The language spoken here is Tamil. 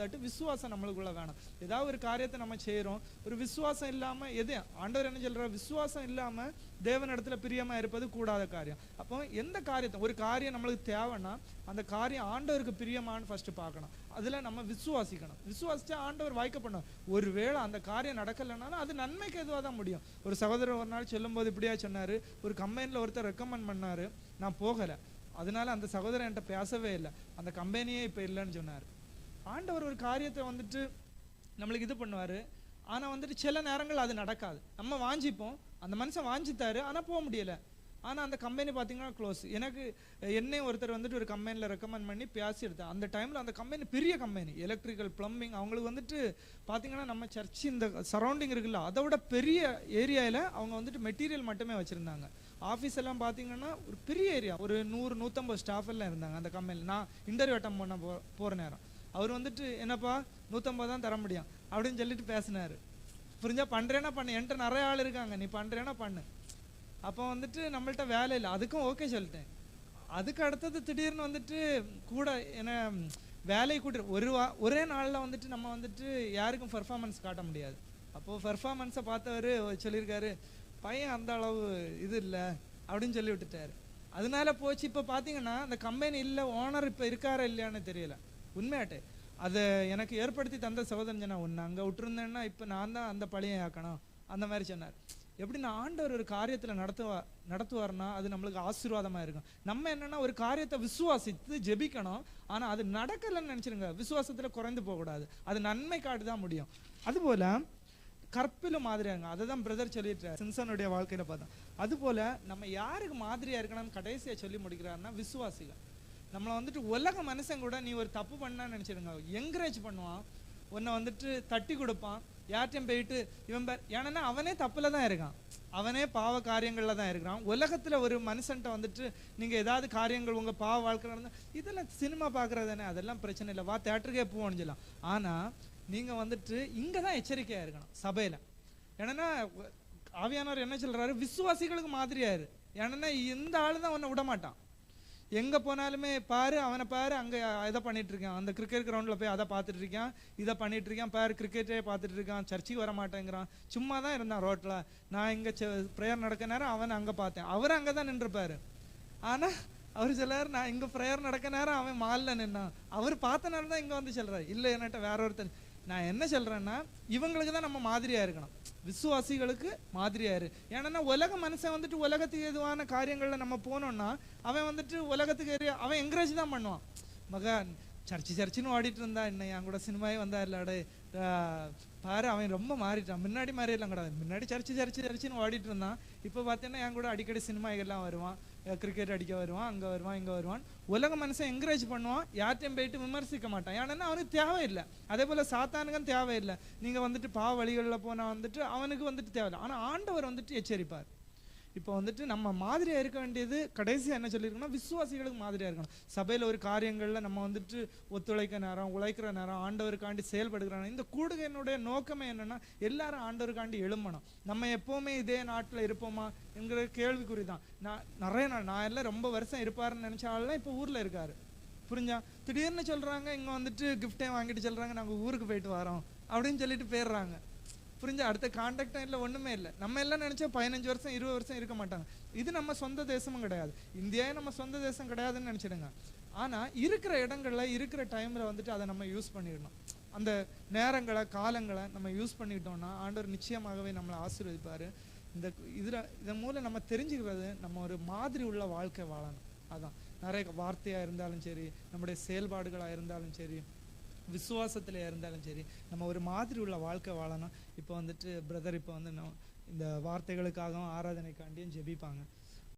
கூடாதாட்டு விசுவாசம் நம்மளுக்குள்ள வேணும். ஏதாவது ஒரு காரியத்தை நம்ம செய்கிறோம் ஒரு விசுவாசம் இல்லாமல் எது? ஆண்டவர் என்ன சொல்றார்? விசுவாசம் இல்லாமல் தேவன் இடத்துல பிரியமா இருப்பது கூடாத காரியம். அப்போ எந்த காரியத்தை ஒரு காரியம் நம்மளுக்கு தேவைன்னா அந்த காரியம் ஆண்டவருக்கு பிரியமானு ஃபர்ஸ்ட் பார்க்கணும். அதில் நம்ம விசுவாசிக்கணும். விசுவாசிச்சா ஆண்டவர் வாய்க்க பண்ணும் ஒருவேளை அந்த காரியம் நடக்கலைனாலும் அது நன்மைக்கு எதுவாக தான் முடியும். ஒரு சகோதரர் ஒரு நாள் சொல்லும்போது இப்படியா சொன்னாரு. ஒரு கம்பெனியில் ஒருத்தர் ரெக்கமெண்ட் பண்ணார். நான் போகலை. அதனால அந்த சகோதரன் என்கிட்ட பேசவே இல்லை. அந்த கம்பெனியே இப்போ இல்லைன்னு சொன்னார். ஆண்டவர் ஒரு காரியத்தை வந்துட்டு நம்மளுக்கு இது பண்ணுவார். ஆனால் வந்துட்டு சில நேரங்கள் அது நடக்காது. நம்ம வாஞ்சிப்போம். அந்த மனுஷன் வாஞ்சித்தாரு. ஆனால் போக முடியலை. ஆனால் அந்த கம்பெனி பார்த்தீங்கன்னா க்ளோஸ் எனக்கு என்னையும் ஒருத்தர் வந்துட்டு ஒரு கம்பெனியில் ரெக்கமெண்ட் பண்ணி பேசி எடுத்தேன் அந்த டைமில் அந்த கம்பெனி பெரிய கம்பெனி எலக்ட்ரிக்கல் ப்ளம்பிங் அவங்களுக்கு வந்துட்டு பார்த்தீங்கன்னா நம்ம சர்ச் இந்த சரௌண்டிங் இருக்குல்ல அதை விட பெரிய ஏரியாவில் அவங்க வந்துட்டு மெட்டீரியல் மட்டுமே வச்சுருந்தாங்க. ஆஃபீஸ் எல்லாம் பார்த்தீங்கன்னா ஒரு பெரிய ஏரியா ஒரு நூறு நூற்றம்பது ஸ்டாஃப் எல்லாம் இருந்தாங்க அந்த கம்பெனியில் நான் இன்டர்வியூ அட்டம் பண்ண போ போகிற நேரம். அவர் வந்துட்டு என்னப்பா நூற்றம்பது தான் தர முடியும் அப்படின்னு சொல்லிட்டு பேசினாரு. புரிஞ்சா பண்ணுறேன்னா பண்ணு. என்கிட்ட நிறைய ஆள் இருக்காங்க நீ பண்ணுறேன்னா பண்ணு. அப்போ வந்துட்டு நம்மள்ட்ட வேலை இல்லை. அதுக்கும் ஓகே சொல்லிட்டேன். அதுக்கு அடுத்தது திடீர்னு வந்துட்டு கூட என்ன வேலை வேலையை ஒரு வா ஒரே நாளில் வந்துட்டு நம்ம வந்துட்டு யாருக்கும் பெர்ஃபார்மன்ஸ் காட்ட முடியாது. அப்போது பெர்ஃபார்மன்ஸை பார்த்தவர் சொல்லியிருக்காரு பையன் அந்த அளவு இது இல்லை அப்படின்னு சொல்லி விட்டுட்டாரு. அதனால போச்சு. இப்போ பார்த்தீங்கன்னா அந்த கம்பெனி இல்லை ஓனர் இப்போ இருக்காரா இல்லையான்னு தெரியல. உண்மையாட்டே. அதை எனக்கு ஏற்படுத்தி தந்த சகோதரன் ஒன்று அங்கே விட்டுருந்தேன்னா இப்போ நான் தான் அந்த பழைய ஆக்கணும் அந்த மாதிரி சொன்னார். எப்படின்னா ஆண்டவர் ஒரு காரியத்தில் நடத்துவா நடத்துவார்னா அது நம்மளுக்கு ஆசீர்வாதமாக இருக்கும். நம்ம என்னன்னா ஒரு காரியத்தை விசுவாசித்து ஜெபிக்கணும். ஆனால் அது நடக்கலைன்னு நினச்சிருங்க. விசுவாசத்தில் குறைந்து போகக்கூடாது. அது நன்மை காட்டு தான் முடியும். அதுபோல் கற்பிலும் மாதிரியாங்க. அதை தான் பிரதர் சொல்லிட்டு சிம்சனுடைய வாழ்க்கையில் பார்த்தோம். அதுபோல் நம்ம யாருக்கு மாதிரியாக இருக்கணும்னு கடைசியா சொல்லி முடிக்கிறாருன்னா விசுவாசிகள். நம்மளை வந்துட்டு உலக மனுஷன் கூட நீ ஒரு தப்பு பண்ணான்னு நினச்சிடுங்க என்கரேஜ் பண்ணுவான். உன்னை வந்துட்டு தட்டி கொடுப்பான். யார்ட்டையும் போயிட்டு இவன் பார் ஏன்னா அவனே தப்பில் தான் இருக்கான். அவனே பாவ காரியங்களில் தான் இருக்கிறான். உலகத்தில் ஒரு மனுஷன்ட்ட வந்துட்டு நீங்கள் ஏதாவது காரியங்கள் உங்கள் பாவ வாழ்க்கை இதெல்லாம் சினிமா பாக்குறது தானே அதெல்லாம் பிரச்சனை இல்லை. வா தேட்டருக்கே போவோம்னு சொல்லலாம் ஆனால் நீங்கள் வந்துட்டு இங்கே தான் எச்சரிக்கையாக இருக்கணும் சபையில். ஏன்னா ஆவியானவர் என்ன சொல்கிறாரு விசுவாசிகளுக்கு மாதிரியாரு ஏன்னா இந்த ஆளு தான் உன்னை விட மாட்டான் எங்கே போனாலுமே பாரு அவனை பாரு அங்கே இதை பண்ணிட்டு இருக்கான். அந்த கிரிக்கெட் கிரவுண்டில் போய் அதை பார்த்துட்டு இருக்கான். இதை பண்ணிட்டு இருக்கான். பாரு கிரிக்கெட்டே பார்த்துட்டு இருக்கான். சர்ச்சுக்கு வர மாட்டேங்கிறான். சும்மா தான் இருந்தான் ரோட்டில் நான் இங்கே ப்ரேயர் நடக்க நேரம் அவன் அங்கே பார்த்தேன். அவர் அங்கே தான் நின்றுப்பார். ஆனால் அவர் சொல்லார் நான் இங்கே ப்ரேயர் நடக்க நேரம் அவன் மாலில் நின்னான். அவர் பார்த்த நேரம் தான் இங்கே வந்து சொல்கிறார் இல்லை என்னட்ட வேற ஒருத்தர் நான் என்ன சொல்கிறேன்னா இவங்களுக்கு தான் நம்ம மாதிரியாக இருக்கணும். விசுவாசிகளுக்கு மாதிரியாக இரு. ஏன்னா உலக மனுஷன் வந்துட்டு உலகத்துக்கு எதுவான காரியங்களில் நம்ம போனோம்னா அவன் வந்துட்டு உலகத்துக்கு ஏறி அவன் என்கரேஜ் தான் பண்ணுவான். மகன் சர்ச்சு சர்ச்சுன்னு ஓடிட்டு இருந்தா என்ன என் கூட சினிமாவே வந்தா இல்லாடே பாரு அவன் ரொம்ப மாறிட்டான். முன்னாடி மாதிரி எல்லாம் முன்னாடி சர்ச்சு சர்ச்சு சர்ச்சுன்னு ஓடிட்டு இருந்தான். இப்போ பார்த்தீங்கன்னா என் கூட அடிக்கடி சினிமாக்கெல்லாம் வருவான். கிரிக்கெட் அடிக்க வருவான் அங்க வருவான் இங்க வருவான். உலக மனுஷன் என்கரேஜ் பண்ணுவான் யார்ட்டையும் போயிட்டு விமர்சிக்க மாட்டான். ஏன்னா அவனுக்கு தேவையில்லை. அதே போல சாத்தானுக்கும் தேவையில்லை. நீங்க வந்துட்டு பாவ வழிகளில் போனா வந்துட்டு அவனுக்கு வந்துட்டு தேவையில்லை. ஆனா ஆண்டவர் வந்துட்டு எச்சரிப்பார். இப்போ வந்துட்டு நம்ம மாதிரியாக இருக்க வேண்டியது கடைசியாக என்ன சொல்லியிருக்கோம்னா விசுவாசிகளுக்கு மாதிரியாக இருக்கணும். சபையில் ஒரு காரியங்களில் நம்ம வந்துட்டு ஒத்துழைக்க நேரம் உழைக்கிற நேரம் ஆண்டவருக்காண்டி செயல்படுகிற நேரம் இந்த கூடுகையினுடைய நோக்கமே என்னென்னா எல்லாரும் ஆண்டவருக்காண்டி எழும்பணும். நம்ம எப்போவுமே இதே நாட்டில் இருப்போமா என்கிற கேள்விக்குறி தான். நான் நிறைய நாள் நான் எல்லாம் ரொம்ப வருஷம் இருப்பாருன்னு நினைச்ச ஆள்லாம் இப்போ ஊரில் இருக்காரு. புரிஞ்சா? திடீர்னு சொல்கிறாங்க இங்கே வந்துட்டு கிஃப்டே வாங்கிட்டு சொல்கிறாங்க நாங்கள் ஊருக்கு போயிட்டு வரோம் அப்படின்னு சொல்லிட்டு போயிடுறாங்க. புரிஞ்சா அடுத்த கான்டாக்டும் இல்லை ஒன்றுமே இல்லை. நம்ம எல்லாம் நினச்சா பதினஞ்சு வருஷம் இருபது வருஷம் இருக்க மாட்டாங்க. இது நம்ம சொந்த தேசமும் கிடையாது. இந்தியாவே நம்ம சொந்த தேசம் கிடையாதுன்னு நினச்சிடுங்க. ஆனால் இருக்கிற இடங்களில் இருக்கிற டைமில் வந்துட்டு அதை நம்ம யூஸ் பண்ணிடணும். அந்த நேரங்களை காலங்களை நம்ம யூஸ் பண்ணிக்கிட்டோம்னா ஆண்டவர் நிச்சயமாகவே நம்மளை ஆசீர்வதிப்பார். இந்த இதில் இதன் மூலம் நம்ம தெரிஞ்சுக்கிறது நம்ம ஒரு மாதிரி உள்ள வாழ்க்கை வாழணும். அதான். நிறைய வார்த்தையாக இருந்தாலும் சரி நம்முடைய செயல்பாடுகளாக இருந்தாலும் சரி விசுவாசத்தில் இருந்தாலும் சரி நம்ம ஒரு மாதிரி உள்ள வாழ்க்கை வாழணும். இப்போ வந்துட்டு பிரதர் இப்போ வந்து நம்ம இந்த வார்த்தைகளுக்காகவும் ஆராதனைக்காண்டியும் ஜெபிப்பாங்க.